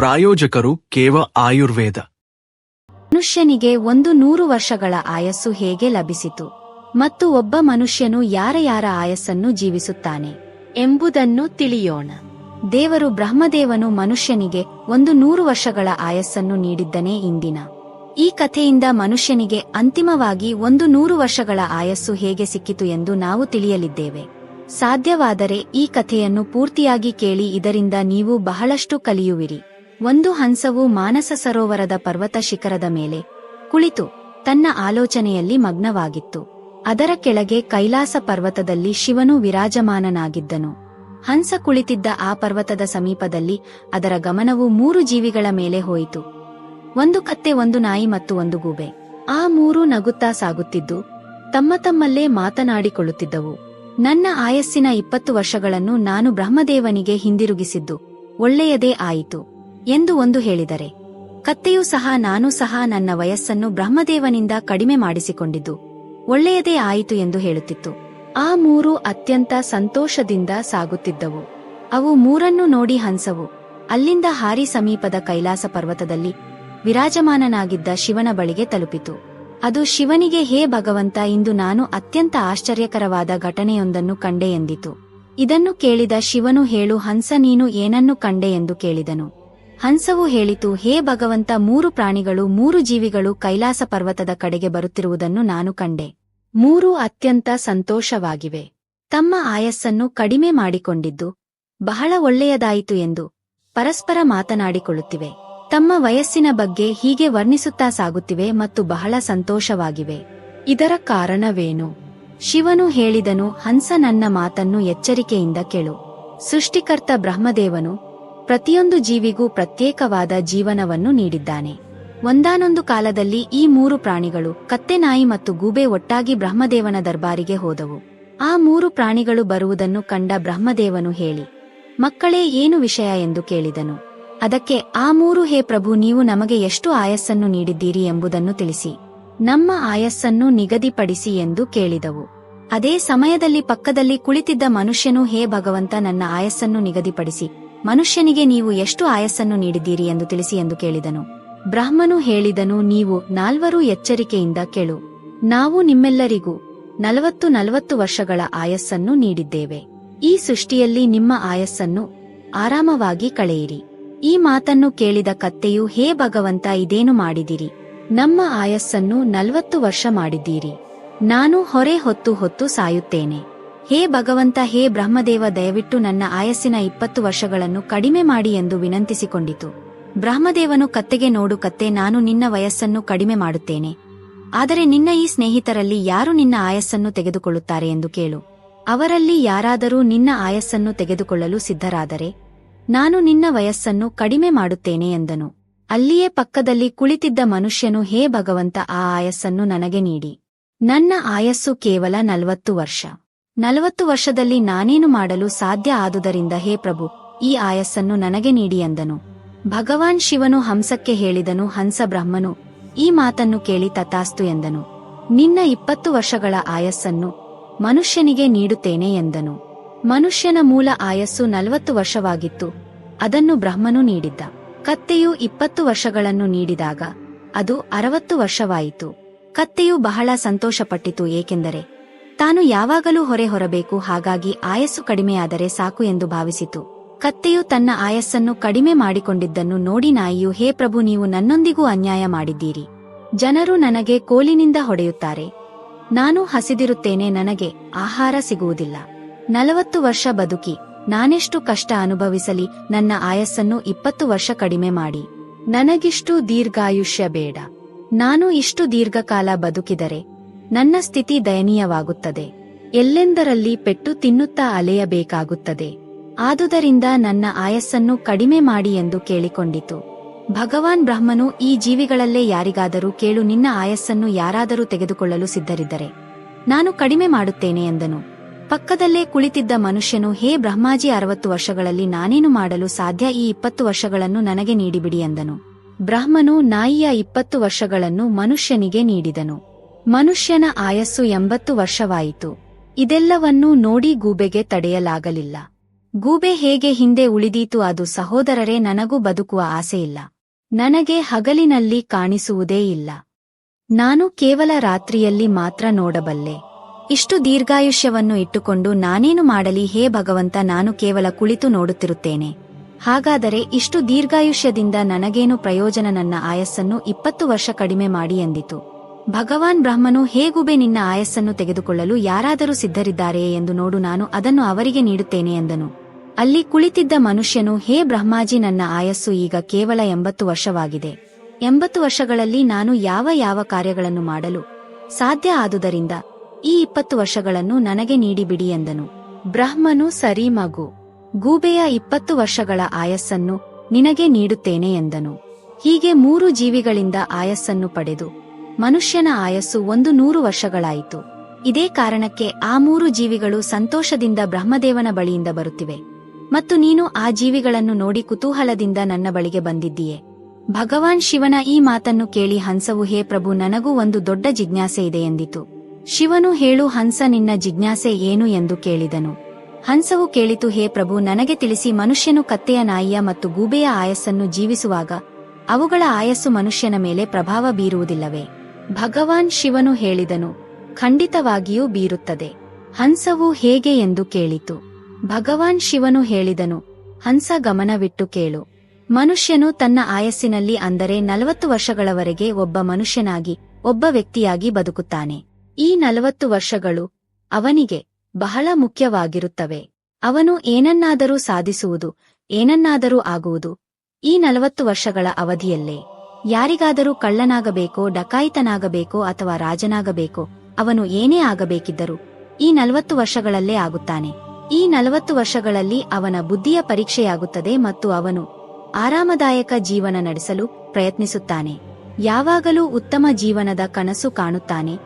ಪ್ರಾಯೋಜಕರು ಕೇವ ಆಯುರ್ವೇದ. ಮನುಷ್ಯನಿಗೆ ಒಂದು ನೂರು ವರ್ಷಗಳ ಆಯಸ್ಸು ಹೇಗೆ ಲಭಿಸಿತು? ಮತ್ತು ಒಬ್ಬ ಮನುಷ್ಯನು ಯಾರ ಯಾರ ಆಯಸ್ಸನ್ನು ಜೀವಿಸುತ್ತಾನೆ ಎಂಬುದನ್ನು ತಿಳಿಯೋಣ. ದೇವರು ಬ್ರಹ್ಮದೇವನು ಮನುಷ್ಯನಿಗೆ ಒಂದು ನೂರು ವರ್ಷಗಳ ಆಯಸ್ಸನ್ನು ನೀಡಿದ್ದನೇ ಇಂದಿನ. ಈ ಕಥೆಯಿಂದ ಮನುಷ್ಯನಿಗೆ ಅಂತಿಮವಾಗಿ ಒಂದು ನೂರು ವರ್ಷಗಳ ಆಯಸ್ಸು ಹೇಗೆ ಸಿಕ್ಕಿತು ಎಂದು ನಾವು ತಿಳಿಯಲಿದ್ದೇವೆ. ಸಾಧ್ಯವಾದರೆ ಈ ಕಥೆಯನ್ನು ಪೂರ್ತಿಯಾಗಿ ಕೇಳಿ ಇದರಿಂದ ನೀವು ಬಹಳಷ್ಟು ಕಲಿಯುವಿರಿ. ಒಂದು ಹಂಸವು ಮಾನಸ ಸರೋವರದ ಪರ್ವತ ಶಿಖರದ ಮೇಲೆ ಕುಳಿತು ತನ್ನ ಆಲೋಚನೆಯಲ್ಲಿ ಮಗ್ನವಾಗಿತ್ತು. ಅದರ ಕೆಳಗೆ ಕೈಲಾಸ ಪರ್ವತದಲ್ಲಿ ಶಿವನು ವಿರಾಜಮಾನನಾಗಿದ್ದನು. ಹಂಸ ಕುಳಿತಿದ್ದ ಆ ಪರ್ವತದ ಸಮೀಪದಲ್ಲಿ ಅದರ ಗಮನವು ಮೂರು ಜೀವಿಗಳ ಮೇಲೆ ಹೋಯಿತು. ಒಂದು ಕತ್ತೆ, ಒಂದು ನಾಯಿ ಮತ್ತು ಒಂದು ಗೂಬೆ. ಆ ಮೂರು ನಗುತ್ತಾ ಸಾಗುತ್ತಿದ್ದು ತಮ್ಮ ತಮ್ಮಲ್ಲೇ ಮಾತನಾಡಿಕೊಳ್ಳುತ್ತಿದ್ದವು. ನನ್ನ ಆಯಸ್ಸಿನ ಇಪ್ಪತ್ತು ವರ್ಷಗಳನ್ನು ನಾನು ಬ್ರಹ್ಮದೇವನಿಗೆ ಹಿಂದಿರುಗಿಸಿದ್ದು. ಒಳ್ಳೆಯದೇ ಆಯಿತು. ಎಂದು ಒಂದು ಹೇಳಿದರೆ, ಕತ್ತೆಯೂ ಸಹ ನಾನು ಸಹ ನನ್ನ ವಯಸ್ಸನ್ನು ಬ್ರಹ್ಮದೇವನಿಂದ ಕಡಿಮೆ ಮಾಡಿಸಿಕೊಂಡಿದ್ದು, ಒಳ್ಳೆಯದೇ ಆಯಿತು ಎಂದು ಹೇಳುತ್ತಿತ್ತು. ಆ ಮೂರು ಅತ್ಯಂತ ಸಂತೋಷದಿಂದ ಸಾಗುತ್ತಿದ್ದವು. ಅವು ಮೂರನ್ನು ನೋಡಿ ಹಂಸವು. ಅಲ್ಲಿಂದ ಹಾರಿ ಸಮೀಪದ ಕೈಲಾಸ ಪರ್ವತದಲ್ಲಿ ವಿರಾಜಮಾನನಾಗಿದ್ದ ಶಿವನ ಬಳಿಗೆ ತಲುಪಿತು. ಅದು ಶಿವನಿಗೆ, ಹೇ ಭಗವಂತ, ಇಂದು ನಾನು ಅತ್ಯಂತ ಆಶ್ಚರ್ಯಕರವಾದ ಘಟನೆಯೊಂದನ್ನು ಕಂಡೆ ಎಂದಿತು. ಇದನ್ನು ಕೇಳಿದ ಶಿವನು, ಹೇಳು ಹಂಸ, ನೀನು ಏನನ್ನು ಕಂಡೆ? ಎಂದು ಕೇಳಿದನು. ಹಂಸವು ಹೇಳಿತು, ಹೇ ಭಗವಂತ, ಮೂರು ಪ್ರಾಣಿಗಳು, ಮೂರು ಜೀವಿಗಳು ಕೈಲಾಸ ಪರ್ವತದ ಕಡೆಗೆ ಬರುತ್ತಿರುವುದನ್ನು ನಾನು ಕಂಡೆ. ಮೂರೂ ಅತ್ಯಂತ ಸಂತೋಷವಾಗಿವೆ. ತಮ್ಮ ಆಯಸ್ಸನ್ನು ಕಡಿಮೆ ಮಾಡಿಕೊಂಡಿದ್ದು, ಬಹಳ ಒಳ್ಳೆಯದಾಯಿತು ಎಂದು ಪರಸ್ಪರ ಮಾತನಾಡಿಕೊಳ್ಳುತ್ತಿವೆ. ತಮ್ಮ ವಯಸ್ಸಿನ ಬಗ್ಗೆ ಹೀಗೆ ವರ್ಣಿಸುತ್ತಾ ಸಾಗುತ್ತಿವೆ ಮತ್ತು ಬಹಳ ಸಂತೋಷವಾಗಿವೆ. ಇದರ ಕಾರಣವೇನು? ಶಿವನು ಹೇಳಿದನು, ಹಂಸ ನನ್ನ ಮಾತನ್ನು ಎಚ್ಚರಿಕೆಯಿಂದ ಕೇಳು. ಸೃಷ್ಟಿಕರ್ತ ಬ್ರಹ್ಮದೇವನು ಪ್ರತಿಯೊಂದು ಜೀವಿಗೂ ಪ್ರತ್ಯೇಕವಾದ ಜೀವನವನ್ನು ನೀಡಿದ್ದಾನೆ. ಒಂದಾನೊಂದು ಕಾಲದಲ್ಲಿ ಈ ಮೂರು ಪ್ರಾಣಿಗಳು ಕತ್ತೆ ನಾಯಿ ಮತ್ತು ಗೂಬೆ ಒಟ್ಟಾಗಿ ಬ್ರಹ್ಮದೇವನ ದರ್ಬಾರಿಗೆ ಹೋದವು. ಆ ಮೂರು ಪ್ರಾಣಿಗಳು ಬರುವುದನ್ನು ಕಂಡ ಬ್ರಹ್ಮದೇವನು ಹೇಳಿ, ಮಕ್ಕಳೇ, ಏನು ವಿಷಯ ಎಂದು ಕೇಳಿದನು. ಅದಕ್ಕೆ, ಆ ಮೂರು ಹೇ ಪ್ರಭು, ನೀವು ನಮಗೆ ಎಷ್ಟು ಆಯಸ್ಸನ್ನು ನೀಡಿದ್ದೀರಿ ಎಂಬುದನ್ನು ತಿಳಿಸಿ. ನಮ್ಮ ಆಯಸ್ಸನ್ನು ನಿಗದಿಪಡಿಸಿ ಎಂದು ಕೇಳಿದವು. ಅದೇ ಸಮಯದಲ್ಲಿ ಪಕ್ಕದಲ್ಲಿ ಕುಳಿತಿದ್ದ ಮನುಷ್ಯನು, ಹೇ ಭಗವಂತ, ನನ್ನ ಆಯಸ್ಸನ್ನು ನಿಗದಿಪಡಿಸಿ. ಮನುಷ್ಯನಿಗೆ ನೀವು ಎಷ್ಟು ಆಯಸ್ಸನ್ನು ನೀಡಿದ್ದೀರಿ ಎಂದು ತಿಳಿಸಿ ಎಂದು ಕೇಳಿದನು. ಬ್ರಾಹ್ಮನು ಹೇಳಿದನು, ನೀವು ನಾಲ್ವರು ಎಚ್ಚರಿಕೆಯಿಂದ ಕೇಳು. ನಾವು ನಿಮ್ಮೆಲ್ಲರಿಗೂ ನಲವತ್ತು ನಲವತ್ತು ವರ್ಷಗಳ ಆಯಸ್ಸನ್ನು ನೀಡಿದ್ದೇವೆ. ಈ ಸೃಷ್ಟಿಯಲ್ಲಿ ನಿಮ್ಮ ಆಯಸ್ಸನ್ನು ಆರಾಮವಾಗಿ ಕಳೆಯಿರಿ. ಈ ಮಾತನ್ನು ಕೇಳಿದ ಕತ್ತೆಯು, ಹೇ ಭಗವಂತ, ಇದೇನು ಮಾಡಿದಿರಿ? ನಮ್ಮ ಆಯಸ್ಸನ್ನು ನಲವತ್ತು ವರ್ಷ ಮಾಡಿದ್ದೀರಿ. ನಾನು ಹೊರೆ ಹೊತ್ತು ಹೊತ್ತು ಸಾಯುತ್ತೇನೆ. ಹೇ ಭಗವಂತ, ಹೇ ಬ್ರಹ್ಮದೇವ, ದಯವಿಟ್ಟು ನನ್ನ ಆಯಸ್ಸಿನ ಇಪ್ಪತ್ತು ವರ್ಷಗಳನ್ನು ಕಡಿಮೆ ಮಾಡಿ ಎಂದು ವಿನಂತಿಸಿಕೊಂಡಿತು. ಬ್ರಹ್ಮದೇವನು ಕತ್ತೆಗೆ ನೋಡು ಕತ್ತೆ, ನಾನು ನಿನ್ನ ವಯಸ್ಸನ್ನು ಕಡಿಮೆ ಮಾಡುತ್ತೇನೆ. ಆದರೆ ನಿನ್ನ ಈ ಸ್ನೇಹಿತರಲ್ಲಿ ಯಾರು ನಿನ್ನ ಆಯಸ್ಸನ್ನು ತೆಗೆದುಕೊಳ್ಳುತ್ತಾರೆ ಎಂದು ಕೇಳು. ಅವರಲ್ಲಿ ಯಾರಾದರೂ ನಿನ್ನ ಆಯಸ್ಸನ್ನು ತೆಗೆದುಕೊಳ್ಳಲು ಸಿದ್ಧರಾದರೆ, ನಾನು ನಿನ್ನ ವಯಸ್ಸನ್ನು ಕಡಿಮೆ ಮಾಡುತ್ತೇನೆ ಎಂದನು. ಅಲ್ಲಿಯೇ ಪಕ್ಕದಲ್ಲಿ ಕುಳಿತಿದ್ದ ಮನುಷ್ಯನು, ಹೇ ಭಗವಂತ, ಆ ಆಯಸ್ಸನ್ನು ನನಗೆ ನೀಡಿ. ನನ್ನ ಆಯಸ್ಸು ಕೇವಲ ನಲವತ್ತು ವರ್ಷ. ನಲವತ್ತು ವರ್ಷದಲ್ಲಿ ನಾನೇನು ಮಾಡಲು ಸಾಧ್ಯ ಆದುದರಿಂದ ಹೇ ಪ್ರಭು, ಈ ಆಯಸ್ಸನ್ನು ನನಗೆ ನೀಡಿ ಎಂದನು ಭಗವಾನ್ ಶಿವನು ಹಂಸಕ್ಕೆ ಹೇಳಿದನು, ಹಂಸ ಬ್ರಹ್ಮನು, ಈ ಮಾತನ್ನು ಕೇಳಿ ತಥಾಸ್ತು ಎಂದನು. ನಿನ್ನ ಇಪ್ಪತ್ತು ವರ್ಷಗಳ ಆಯಸ್ಸನ್ನು ಮನುಷ್ಯನಿಗೆ ನೀಡುತ್ತೇನೆ ಎಂದನು. ಮನುಷ್ಯನ ಮೂಲ ಆಯಸ್ಸು ನಲವತ್ತು ವರ್ಷವಾಗಿತ್ತು, ಅದನ್ನು ಬ್ರಹ್ಮನು ನೀಡಿದ್ದ. ಕತ್ತೆಯು ಇಪ್ಪತ್ತು ವರ್ಷಗಳನ್ನು ನೀಡಿದಾಗ ಅದು ಅರವತ್ತು ವರ್ಷವಾಯಿತು. ಕತ್ತೆಯು ಬಹಳ ಸಂತೋಷಪಟ್ಟಿತು ಏಕೆಂದರೆ ತಾನು ಯಾವಾಗಲೂ ಹೊರೆ ಹೊರಬೇಕು, ಹಾಗಾಗಿ ಆಯಸ್ಸು ಕಡಿಮೆಯಾದರೆ ಸಾಕು ಎಂದು ಭಾವಿಸಿತು. ಕತ್ತೆಯು ತನ್ನ ಆಯಸ್ಸನ್ನು ಕಡಿಮೆ ಮಾಡಿಕೊಂಡಿದ್ದನ್ನು ನೋಡಿ ನಾಯಿಯು, ಹೇ ಪ್ರಭು, ನೀವು ನನ್ನೊಂದಿಗೂ ಅನ್ಯಾಯ ಮಾಡಿದ್ದೀರಿ. ಜನರು ನನಗೆ ಕೋಲಿನಿಂದ ಹೊಡೆಯುತ್ತಾರೆ. ನಾನು ಹಸಿದಿರುತ್ತೇನೆ, ನನಗೆ ಆಹಾರ ಸಿಗುವುದಿಲ್ಲ. ನಲವತ್ತು ವರ್ಷ ಬದುಕಿ, ನಾನೆಷ್ಟು ಕಷ್ಟ ಅನುಭವಿಸಲಿ, ನನ್ನ ಆಯಸ್ಸನ್ನು ಇಪ್ಪತ್ತು ವರ್ಷ ಕಡಿಮೆ ಮಾಡಿ. ನನಗಿಷ್ಟು ದೀರ್ಘಾಯುಷ್ಯ ಬೇಡ. ನಾನು ಇಷ್ಟು ದೀರ್ಘಕಾಲ ಬದುಕಿದರೆ ನನ್ನ ಸ್ಥಿತಿ ದಯನೀಯವಾಗುತ್ತದೆ. ಎಲ್ಲೆಂದರಲ್ಲಿ ಪೆಟ್ಟು ತಿನ್ನುತ್ತಾ ಅಲೆಯಬೇಕಾಗುತ್ತದೆ. ಆದುದರಿಂದ ನನ್ನ ಆಯಸ್ಸನ್ನು ಕಡಿಮೆ ಮಾಡಿ ಎಂದು ಕೇಳಿಕೊಂಡಿತು. ಭಗವಾನ್ ಬ್ರಹ್ಮನು ಈ ಜೀವಿಗಳಲ್ಲೇ ಯಾರಿಗಾದರೂ ಕೇಳು ನಿನ್ನ ಆಯಸ್ಸನ್ನು ಯಾರಾದರೂ ತೆಗೆದುಕೊಳ್ಳಲು ಸಿದ್ಧರಿದ್ದರೆ. ನಾನು ಕಡಿಮೆ ಮಾಡುತ್ತೇನೆ ಎಂದನು. ಪಕ್ಕದಲ್ಲೇ ಕುಳಿತಿದ್ದ ಮನುಷ್ಯನು, ಹೇ ಬ್ರಹ್ಮಾಜಿ, ಅರವತ್ತು ವರ್ಷಗಳಲ್ಲಿ ನಾನೇನು ಮಾಡಲು ಸಾಧ್ಯ? ಈ ಇಪ್ಪತ್ತು ವರ್ಷಗಳನ್ನು ನನಗೆ ನೀಡಿಬಿಡಿ ಎಂದನು. ಬ್ರಹ್ಮನು, ನಾಯಿಯ ಇಪ್ಪತ್ತು ವರ್ಷಗಳನ್ನು ಮನುಷ್ಯನಿಗೆ ನೀಡಿದನು. ಮನುಷ್ಯನ ಆಯಸ್ಸು ಎಂಬತ್ತು ವರ್ಷವಾಯಿತು. ಇದೆಲ್ಲವನ್ನೂ ನೋಡಿ ಗೂಬೆಗೆ ತಡೆಯಲಾಗಲಿಲ್ಲ. ಗೂಬೆ ಹೇಗೆ ಹಿಂದೆ ಉಳಿದೀತು ಅದು ಸಹೋದರರೇ ನನಗೂ ಬದುಕುವ ಆಸೆಯಿಲ್ಲ ನನಗೆ ಹಗಲಿನಲ್ಲಿ ಕಾಣಿಸುವುದೇ ಇಲ್ಲ. ನಾನು ಕೇವಲ ರಾತ್ರಿಯಲ್ಲಿ ಮಾತ್ರ ನೋಡಬಲ್ಲೆ. ಇಷ್ಟು ದೀರ್ಘಾಯುಷ್ಯವನ್ನು ಇಟ್ಟುಕೊಂಡು ನಾನೇನು ಮಾಡಲಿ ಹೇ ಭಗವಂತ ನಾನು ಕೇವಲ ಕುಳಿತು ನೋಡುತ್ತಿರುತ್ತೇನೆ. ಹಾಗಾದರೆ ಇಷ್ಟು ದೀರ್ಘಾಯುಷ್ಯದಿಂದ ನನಗೇನು ಪ್ರಯೋಜನ ನನ್ನ ಆಯಸ್ಸನ್ನು ಇಪ್ಪತ್ತು ವರ್ಷ ಕಡಿಮೆ ಮಾಡಿ ಎಂದಿತು. ಭಗವಾನ್ ಬ್ರಹ್ಮನು ಹೇಗುಬೆ ನಿನ್ನ ಆಯಸ್ಸನ್ನು ತೆಗೆದುಕೊಳ್ಳಲು ಯಾರಾದರೂ ಸಿದ್ಧರಿದ್ದಾರೆಯೇ ಎಂದು ನೋಡು, ನಾನು ಅದನ್ನು ಅವರಿಗೆ ನೀಡುತ್ತೇನೆ ಎಂದನು. ಅಲ್ಲಿ ಕುಳಿತಿದ್ದ ಮನುಷ್ಯನು, ಹೇ ಬ್ರಹ್ಮಾಜಿ, ನನ್ನ ಆಯಸ್ಸು ಈಗ ಕೇವಲ ಎಂಬತ್ತು ವರ್ಷವಾಗಿದೆ. ಎಂಬತ್ತು ವರ್ಷಗಳಲ್ಲಿ ನಾನು ಯಾವ ಯಾವ ಕಾರ್ಯಗಳನ್ನು ಮಾಡಲು ಸಾಧ್ಯ ಆದುದರಿಂದ ಈ ಇಪ್ಪತ್ತು ವರ್ಷಗಳನ್ನು ನನಗೆ ನೀಡಿಬಿಡಿ ಎಂದನು. ಬ್ರಹ್ಮನು, ಸರಿ ಮಗು, ಗೂಬೆಯ ಇಪ್ಪತ್ತು ವರ್ಷಗಳ ಆಯಸ್ಸನ್ನು ನಿನಗೆ ನೀಡುತ್ತೇನೆ ಎಂದನು. ಹೀಗೆ ಮೂರು ಜೀವಿಗಳಿಂದ ಆಯಸ್ಸನ್ನು ಪಡೆದು ಮನುಷ್ಯನ ಆಯಸ್ಸು ಒಂದು ನೂರು ವರ್ಷಗಳಾಯಿತು. ಇದೇ ಕಾರಣಕ್ಕೆ ಆ ಮೂರು ಜೀವಿಗಳು ಸಂತೋಷದಿಂದ ಬ್ರಹ್ಮದೇವನ ಬಳಿಯಿಂದ ಬರುತ್ತಿವೆ. ಮತ್ತು ನೀನು ಆ ಜೀವಿಗಳನ್ನು ನೋಡಿ ಕುತೂಹಲದಿಂದ ನನ್ನ ಬಳಿಗೆ ಬಂದಿದ್ದೀಯೆ. ಭಗವಾನ್ ಶಿವನ ಈ ಮಾತನ್ನು ಕೇಳಿ ಹಂಸವು, ಹೇ ಪ್ರಭು, ನನಗೂ ಒಂದು ದೊಡ್ಡ ಜಿಜ್ಞಾಸೆ ಇದೆ ಎಂದಿತು. ಶಿವನು, ಹೇಳು, ಹಂಸ, ನಿನ್ನ ಜಿಜ್ಞಾಸೆ ಏನು ಎಂದು ಕೇಳಿದನು. ಹಂಸವು ಕೇಳಿತು, ಹೇ ಪ್ರಭು, ನನಗೆ ತಿಳಿಸಿ ಮನುಷ್ಯನು ಕತ್ತೆಯ ನಾಯಿಯ ಮತ್ತು ಗೂಬೆಯ ಆಯಸ್ಸನ್ನು ಜೀವಿಸುವಾಗ, ಅವುಗಳ ಆಯಸ್ಸು ಮನುಷ್ಯನ ಮೇಲೆ ಪ್ರಭಾವ ಬೀರುವುದಿಲ್ಲವೇ? ಭಗವಾನ್ ಶಿವನು ಹೇಳಿದನು, ಖಂಡಿತವಾಗಿಯೂ ಬೀರುತ್ತದೆ. ಹಂಸವು ಹೇಗೆ ಎಂದು ಕೇಳಿತು. ಭಗವಾನ್ ಶಿವನು ಹೇಳಿದನು, ಹಂಸ ಗಮನವಿಟ್ಟು ಕೇಳು. ಮನುಷ್ಯನು ತನ್ನ ಆಯಸ್ಸಿನಲ್ಲಿ ಅಂದರೆ ನಲವತ್ತು ವರ್ಷಗಳವರೆಗೆ ಒಬ್ಬ ಮನುಷ್ಯನಾಗಿ, ಒಬ್ಬ ವ್ಯಕ್ತಿಯಾಗಿ ಬದುಕುತ್ತಾನೆ. ಈ ನಲವತ್ತು ವರ್ಷಗಳು ಅವನಿಗೆ ಬಹಳ ಮುಖ್ಯವಾಗಿರುತ್ತವೆ. ಅವನು ಏನನ್ನಾದರೂ ಸಾಧಿಸುವುದು, ಏನನ್ನಾದರೂ ಆಗುವುದು, ಈ ನಲವತ್ತು ವರ್ಷಗಳ ಅವಧಿಯಲ್ಲೇ. ಯಾರಿಗಾದರೂ ಕಳ್ಳನಾಗಬೇಕೋ, ಡಕಾಯಿತನಾಗಬೇಕೋ ಅಥವಾ ರಾಜನಾಗಬೇಕೋ, ಅವನು ಏನೇ ಆಗಬೇಕಿದ್ದರೂ ಈ ನಲವತ್ತು ವರ್ಷಗಳಲ್ಲೇ ಆಗುತ್ತಾನೆ. ಈ ನಲವತ್ತು ವರ್ಷಗಳಲ್ಲಿ ಅವನ ಬುದ್ಧಿಯ ಪರೀಕ್ಷೆಯಾಗುತ್ತದೆ ಮತ್ತು ಅವನು ಆರಾಮದಾಯಕ ಜೀವನ ನಡೆಸಲು ಪ್ರಯತ್ನಿಸುತ್ತಾನೆ. ಯಾವಾಗಲೂ ಉತ್ತಮ ಜೀವನದ ಕನಸು ಕಾಣುತ್ತಾನೆ,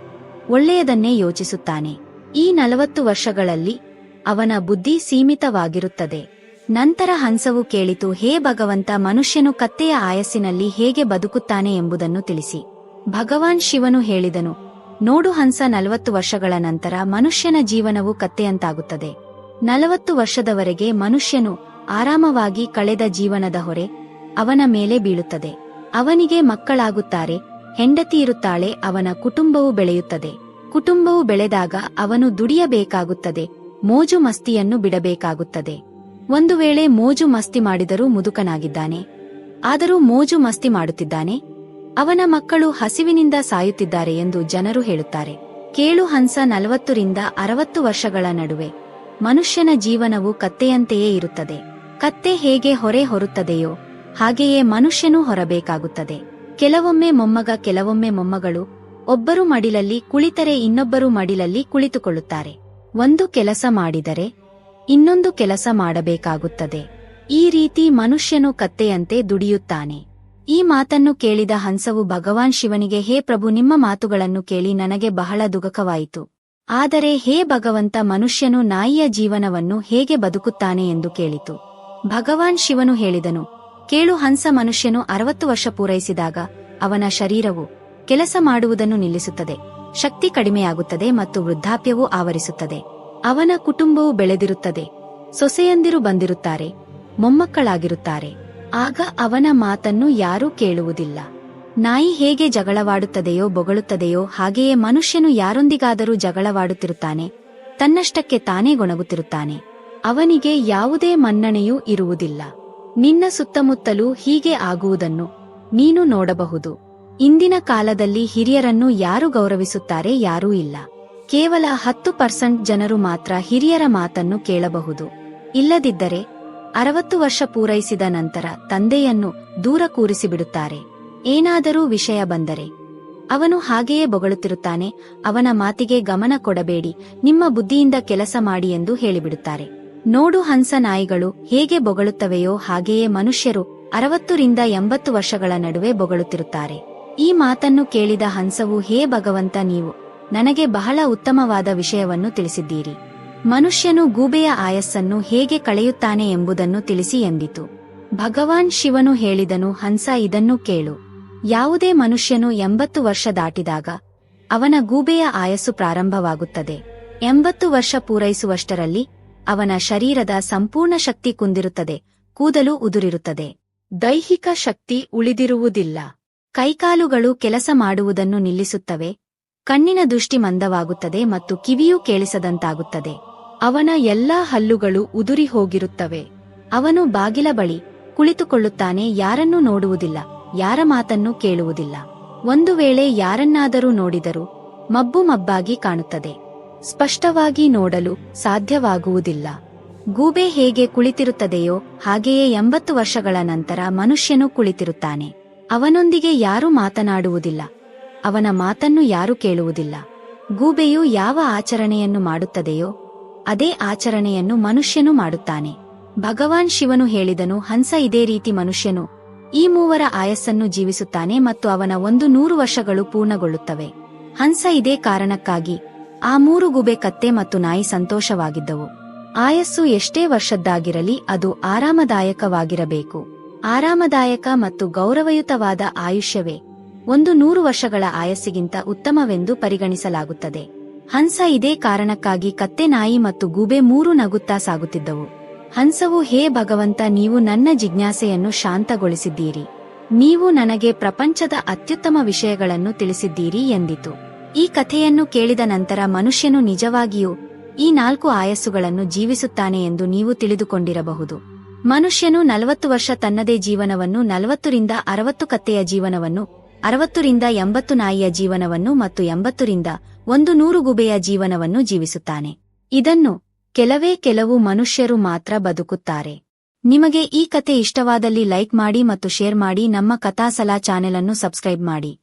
ಒಳ್ಳೆಯದನ್ನೇ ಯೋಚಿಸುತ್ತಾನೆ. ಈ ನಲವತ್ತು ವರ್ಷಗಳಲ್ಲಿ ಅವನ ಬುದ್ಧಿ ಸೀಮಿತವಾಗಿರುತ್ತದೆ. ನಂತರ ಹಂಸವು ಕೇಳಿತು, ಹೇ ಭಗವಂತ, ಮನುಷ್ಯನು ಕತ್ತೆಯ ಆಯಸ್ಸಿನಲ್ಲಿ ಹೇಗೆ ಬದುಕುತ್ತಾನೆ ಎಂಬುದನ್ನು ತಿಳಿಸಿ. ಭಗವಾನ್ ಶಿವನು ಹೇಳಿದನು, ನೋಡು ಹಂಸ, ನಲವತ್ತು ವರ್ಷಗಳ ನಂತರ ಮನುಷ್ಯನ ಜೀವನವು ಕತ್ತೆಯಂತಾಗುತ್ತದೆ. ನಲವತ್ತು ವರ್ಷದವರೆಗೆ ಮನುಷ್ಯನು ಆರಾಮವಾಗಿ ಕಳೆದ ಜೀವನದ ಹೊರೆ ಅವನ ಮೇಲೆ ಬೀಳುತ್ತದೆ. ಅವನಿಗೆ ಮಕ್ಕಳಾಗುತ್ತಾರೆ, ಹೆಂಡತಿ ಇರುತ್ತಾಳೆ, ಅವನ ಕುಟುಂಬವು ಬೆಳೆಯುತ್ತದೆ. ಕುಟುಂಬವು ಬೆಳೆದಾಗ ಅವನು ದುಡಿಯಬೇಕಾಗುತ್ತದೆ, ಮೋಜು ಮಸ್ತಿಯನ್ನು ಬಿಡಬೇಕಾಗುತ್ತದೆ. ಒಂದು ವೇಳೆ ಮೋಜು ಮಸ್ತಿ ಮಾಡಿದರೂ ಮುದುಕನಾಗಿದ್ದಾನೆ. ಆದರೂ ಮೋಜು ಮಸ್ತಿ ಮಾಡುತ್ತಿದ್ದಾನೆ. ಅವನ ಮಕ್ಕಳು ಹಸಿವಿನಿಂದ ಸಾಯುತ್ತಿದ್ದಾರೆ ಎಂದು ಜನರು ಹೇಳುತ್ತಾರೆ. ಕೇಳು ಹಂಸ ನಲವತ್ತರಿಂದ ಅರವತ್ತು ವರ್ಷಗಳ ನಡುವೆ. ಮನುಷ್ಯನ ಜೀವನವು ಕತ್ತೆಯಂತೆಯೇ ಇರುತ್ತದೆ. ಕತ್ತೆ ಹೇಗೆ ಹೊರೆ ಹೊರುತ್ತದೆಯೋ, ಹಾಗೆಯೇ ಮನುಷ್ಯನೂ ಹೊರಬೇಕಾಗುತ್ತದೆ. ಕೆಲವೊಮ್ಮೆ ಮೊಮ್ಮಗ, ಕೆಲವೊಮ್ಮೆ ಮೊಮ್ಮಗಳು, ಒಬ್ಬರು ಮಡಿಲಲ್ಲಿ ಕುಳಿತರೆ ಇನ್ನೊಬ್ಬರು ಮಡಿಲಲ್ಲಿ ಕುಳಿತುಕೊಳ್ಳುತ್ತಾರೆ. ಒಂದು ಕೆಲಸ ಮಾಡಿದರೆ ಇನ್ನೊಂದು ಕೆಲಸ ಮಾಡಬೇಕಾಗುತ್ತದೆ. ಈ ರೀತಿ ಮನುಷ್ಯನು ಕತ್ತೆಯಂತೆ ದುಡಿಯುತ್ತಾನೆ. ಈ ಮಾತನ್ನು ಕೇಳಿದ ಹಂಸವು ಭಗವಾನ್ ಶಿವನಿಗೆ, ಹೇ ಪ್ರಭು, ನಿಮ್ಮ ಮಾತುಗಳನ್ನು ಕೇಳಿ ನನಗೆ ಬಹಳ ದುಃಖವಾಯಿತು. ಆದರೆ ಹೇ ಭಗವಂತ, ಮನುಷ್ಯನು ನಾಯಿಯ ಜೀವನವನ್ನು ಹೇಗೆ ಬದುಕುತ್ತಾನೆ ಎಂದು ಕೇಳಿತು. ಭಗವಾನ್ ಶಿವನು ಹೇಳಿದನು, ಕೇಳು, ಹಂಸ ಮನುಷ್ಯನು ಅರವತ್ತು ವರ್ಷ ಪೂರೈಸಿದಾಗ ಅವನ ಶರೀರವು ಕೆಲಸ ಮಾಡುವುದನ್ನು ನಿಲ್ಲಿಸುತ್ತದೆ. ಶಕ್ತಿ ಕಡಿಮೆಯಾಗುತ್ತದೆ ಮತ್ತು ವೃದ್ಧಾಪ್ಯವೂ ಆವರಿಸುತ್ತದೆ. ಅವನ ಕುಟುಂಬವು ಬೆಳೆದಿರುತ್ತದೆ. ಸೊಸೆಯಂದಿರು ಬಂದಿರುತ್ತಾರೆ. ಮೊಮ್ಮಕ್ಕಳಾಗಿರುತ್ತಾರೆ. ಆಗ ಅವನ ಮಾತನ್ನು ಯಾರೂ ಕೇಳುವುದಿಲ್ಲ. ನಾಯಿ ಹೇಗೆ ಜಗಳವಾಡುತ್ತದೆಯೋ ಬೊಗಳುತ್ತದೆಯೋ ಹಾಗೆಯೇ ಮನುಷ್ಯನು ಯಾರೊಂದಿಗಾದರೂ ಜಗಳವಾಡುತ್ತಿರುತ್ತಾನೆ. ತನ್ನಷ್ಟಕ್ಕೆ ತಾನೇ ಗೊಣಗುತ್ತಿರುತ್ತಾನೆ. ಅವನಿಗೆ ಯಾವುದೇ ಮನ್ನಣೆಯೂ ಇರುವುದಿಲ್ಲ. ನಿನ್ನ ಸುತ್ತಮುತ್ತಲೂ ಹೀಗೆ ಆಗುವುದನ್ನು ನೀನು ನೋಡಬಹುದು. ಇಂದಿನ ಕಾಲದಲ್ಲಿ ಹಿರಿಯರನ್ನು ಯಾರು ಗೌರವಿಸುತ್ತಾರೆ ಯಾರೂ ಇಲ್ಲ. ಕೇವಲ ಹತ್ತು ಪರ್ಸೆಂಟ್ ಜನರು ಮಾತ್ರ ಹಿರಿಯರ ಮಾತನ್ನು ಕೇಳಬಹುದು. ಇಲ್ಲದಿದ್ದರೆ ಅರವತ್ತು ವರ್ಷ ಪೂರೈಸಿದ ನಂತರ ತಂದೆಯನ್ನು ದೂರ ಕೂರಿಸಿಬಿಡುತ್ತಾರೆ. ಏನಾದರೂ ವಿಷಯ ಬಂದರೆ ಅವನು ಹಾಗೆಯೇ ಬೊಗಳುತ್ತಿರುತ್ತಾನೆ, ಅವನ ಮಾತಿಗೆ ಗಮನ ಕೊಡಬೇಡಿ, ನಿಮ್ಮ ಬುದ್ಧಿಯಿಂದ ಕೆಲಸ ಮಾಡಿ ಎಂದು ಹೇಳಿಬಿಡುತ್ತಾರೆ. ನೋಡು ಹಂಸ ನಾಯಿಗಳು ಹೇಗೆ ಬೊಗಳುತ್ತವೆಯೋ ಹಾಗೆಯೇ ಮನುಷ್ಯರು ಅರವತ್ತರಿಂದ ಎಂಬತ್ತು ವರ್ಷಗಳ ನಡುವೆ ಬೊಗಳುತ್ತಿರುತ್ತಾರೆ. ಈ ಮಾತನ್ನು ಕೇಳಿದ ಹಂಸವು, ಹೇ ಭಗವಂತ, ನೀವು ನನಗೆ ಬಹಳ ಉತ್ತಮವಾದ ವಿಷಯವನ್ನು ತಿಳಿಸಿದ್ದೀರಿ. ಮನುಷ್ಯನು ಗೂಬೆಯ ಆಯಸ್ಸನ್ನು ಹೇಗೆ ಕಳೆಯುತ್ತಾನೆ ಎಂಬುದನ್ನು ತಿಳಿಸಿ ಎಂದಿತು. ಭಗವಾನ್ ಶಿವನು ಹೇಳಿದನು, ಹಂಸ ಇದನ್ನು ಕೇಳು. ಯಾವುದೇ ಮನುಷ್ಯನು ಎಂಬತ್ತು ವರ್ಷ ದಾಟಿದಾಗ ಅವನ ಗೂಬೆಯ ಆಯಸ್ಸು ಪ್ರಾರಂಭವಾಗುತ್ತದೆ. ಎಂಬತ್ತು ವರ್ಷ ಪೂರೈಸುವಷ್ಟರಲ್ಲಿ ಅವನ ಶರೀರದ ಸಂಪೂರ್ಣ ಶಕ್ತಿ ಕುಂದಿರುತ್ತದೆ, ಕೂದಲು ಉದುರಿರುತ್ತದೆ. ದೈಹಿಕ ಶಕ್ತಿ ಉಳಿದಿರುವುದಿಲ್ಲ. ಕೈಕಾಲುಗಳು ಕೆಲಸ ಮಾಡುವುದನ್ನು ನಿಲ್ಲಿಸುತ್ತವೆ ಕಣ್ಣಿನ ದೃಷ್ಟಿ ಮಂದವಾಗುತ್ತದೆ ಮತ್ತು ಕಿವಿಯೂ ಕೇಳಿಸದಂತಾಗುತ್ತದೆ. ಅವನ ಎಲ್ಲಾ ಹಲ್ಲುಗಳು ಉದುರಿ ಹೋಗಿರುತ್ತವೆ. ಅವನು ಬಾಗಿಲ ಬಳಿ ಕುಳಿತುಕೊಳ್ಳುತ್ತಾನೆ, ಯಾರನ್ನೂ ನೋಡುವುದಿಲ್ಲ, ಯಾರ ಮಾತನ್ನೂ ಕೇಳುವುದಿಲ್ಲ. ಒಂದು ವೇಳೆ ಯಾರನ್ನಾದರೂ ನೋಡಿದರೂ ಮಬ್ಬು ಮಬ್ಬಾಗಿ ಕಾಣುತ್ತದೆ. ಸ್ಪಷ್ಟವಾಗಿ ನೋಡಲು ಸಾಧ್ಯವಾಗುವುದಿಲ್ಲ. ಗೂಬೆ ಹೇಗೆ ಕುಳಿತಿರುತ್ತದೆಯೋ ಹಾಗೆಯೇ ಎಂಬತ್ತು ವರ್ಷಗಳ ನಂತರ ಮನುಷ್ಯನು ಕುಳಿತಿರುತ್ತಾನೆ. ಅವನೊಂದಿಗೆ ಯಾರೂ ಮಾತನಾಡುವುದಿಲ್ಲ. ಅವನ ಮಾತನ್ನು ಯಾರೂ ಕೇಳುವುದಿಲ್ಲ. ಗೂಬೆಯು ಯಾವ ಆಚರಣೆಯನ್ನು ಮಾಡುತ್ತದೆಯೋ, ಅದೇ ಆಚರಣೆಯನ್ನು ಮನುಷ್ಯನು ಮಾಡುತ್ತಾನೆ. ಭಗವಾನ್ ಶಿವನು ಹೇಳಿದನು, ಹಂಸ ಇದೇ ರೀತಿ ಮನುಷ್ಯನು ಈ ಮೂವರ ಆಯಸ್ಸನ್ನು ಜೀವಿಸುತ್ತಾನೆ ಮತ್ತು ಅವನ ಒಂದು ನೂರು ವರ್ಷಗಳು ಪೂರ್ಣಗೊಳ್ಳುತ್ತವೆ. ಹಂಸ ಇದೇ ಕಾರಣಕ್ಕಾಗಿ ಆ ಮೂರು ಗುಬೆ ಕತ್ತೆ ಮತ್ತು ನಾಯಿ ಸಂತೋಷವಾಗಿದ್ದವು. ಆಯಸ್ಸು ಎಷ್ಟೇ ವರ್ಷದ್ದಾಗಿರಲಿ ಅದು ಆರಾಮದಾಯಕವಾಗಿರಬೇಕು. ಆರಾಮದಾಯಕ ಮತ್ತು ಗೌರವಯುತವಾದ ಆಯುಷ್ಯವೇ. ಒಂದು ನೂರು ವರ್ಷಗಳ ಆಯಸ್ಸಿಗಿಂತ ಉತ್ತಮವೆಂದು ಪರಿಗಣಿಸಲಾಗುತ್ತದೆ. ಹಂಸ ಇದೇ ಕಾರಣಕ್ಕಾಗಿ ಕತ್ತೆ ನಾಯಿ ಮತ್ತು ಗೂಬೆ ಮೂರು ನಗುತ್ತಾ ಸಾಗುತ್ತಿದ್ದವು. ಹಂಸವು, ಹೇ ಭಗವಂತ, ನೀವು ನನ್ನ ಜಿಜ್ಞಾಸೆಯನ್ನು ಶಾಂತಗೊಳಿಸಿದ್ದೀರಿ. ನೀವು ನನಗೆ ಪ್ರಪಂಚದ ಅತ್ಯುತ್ತಮ ವಿಷಯಗಳನ್ನು ತಿಳಿಸಿದ್ದೀರಿ ಎಂದಿತು. ಈ ಕಥೆಯನ್ನು ಕೇಳಿದ ನಂತರ ಮನುಷ್ಯನು ನಿಜವಾಗಿಯೂ ಈ ನಾಲ್ಕು ಆಯಸ್ಸುಗಳನ್ನು ಜೀವಿಸುತ್ತಾನೆ ಎಂದು ನೀವು ತಿಳಿದುಕೊಂಡಿರಬಹುದು. ಮನುಷ್ಯನು ನಲವತ್ತು ವರ್ಷ ತನ್ನದೇ ಜೀವನವನ್ನು ನಲವತ್ತರಿಂದ ಅರವತ್ತು ಕತ್ತೆಯ ಜೀವನವನ್ನು ಅರವತ್ತರಿಂದ ಎಂಬತ್ತು ನಾಯಿಯ ಜೀವನವನ್ನು ಮತ್ತು ಎಂಬತ್ತರಿಂದ ಒಂದು ನೂರು ಗುಬೆಯ ಜೀವನವನ್ನು ಜೀವಿಸುತ್ತಾನೆ. ಇದನ್ನು ಕೆಲವೇ ಕೆಲವು ಮನುಷ್ಯರು ಮಾತ್ರ ಬದುಕುತ್ತಾರೆ. ನಿಮಗೆ ಈ ಕತೆ ಇಷ್ಟವಾದಲ್ಲಿ ಲೈಕ್ ಮಾಡಿ ಮತ್ತು ಶೇರ್ ಮಾಡಿ ನಮ್ಮ ಕಥಾಸಲಾ ಚಾನೆಲ್ ಅನ್ನು ಸಬ್ಸ್ಕ್ರೈಬ್ ಮಾಡಿ.